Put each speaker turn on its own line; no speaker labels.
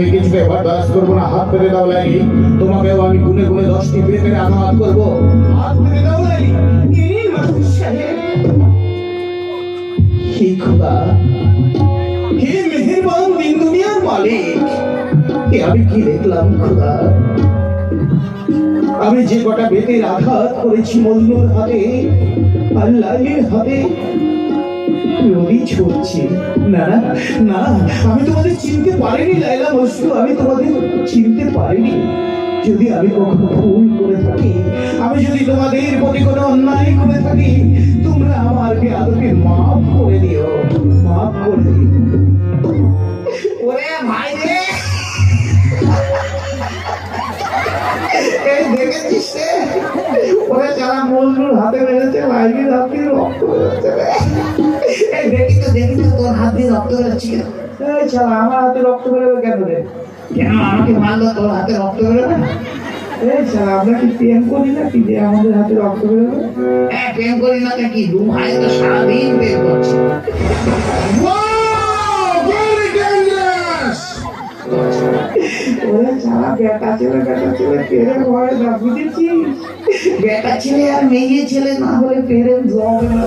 আমি কিছুতে বরদাস্ত করব না, হাত পেরে দাও লাগি তোমাকেও আমি গুনে গুনে দশটি পেরে পেরে আঘাত করব।
আমি আমি যে কটা বেতের আঘাত করেছি মজনুর হাতে আর লাইলের হাতে রবি ছড়ছে না না আমি তোমাদের চিনতে পারিনি লাইলা মস্তু আমি তোমাদের চিনতে পারিনি। যদি আমি কখনো ভুল করে থাকি, আমি যদি তোমাদের প্রতি কোনো অন্যায় করে থাকি, তোমরা আমাকে আদকে মাফ দেখেছিস? ওরে যারা মজনুর হাতে মেরেছে লাইনের হাতে রক্ত বেরোচ্ছে দেখি তো দেখি তো তোর হাত দিয়ে রক্ত বেরোচ্ছে কেন? এই শালা, আমার হাতে রক্ত বেরোবে কেন রে? কেন আমাকে মারলো তোর হাতে রক্ত বেরোবে? এই শালা, আমরা কি প্রেম করি না কি যে আমাদের হাতে রক্ত বেরোবে?
হ্যাঁ প্রেম করি না তো কি? দু ভাই তো সারাদিন প্রেম করছে।
বেটা ছেলে বেটা ছেলে আর মেয়ে ছেলে না হলে পেরে জল না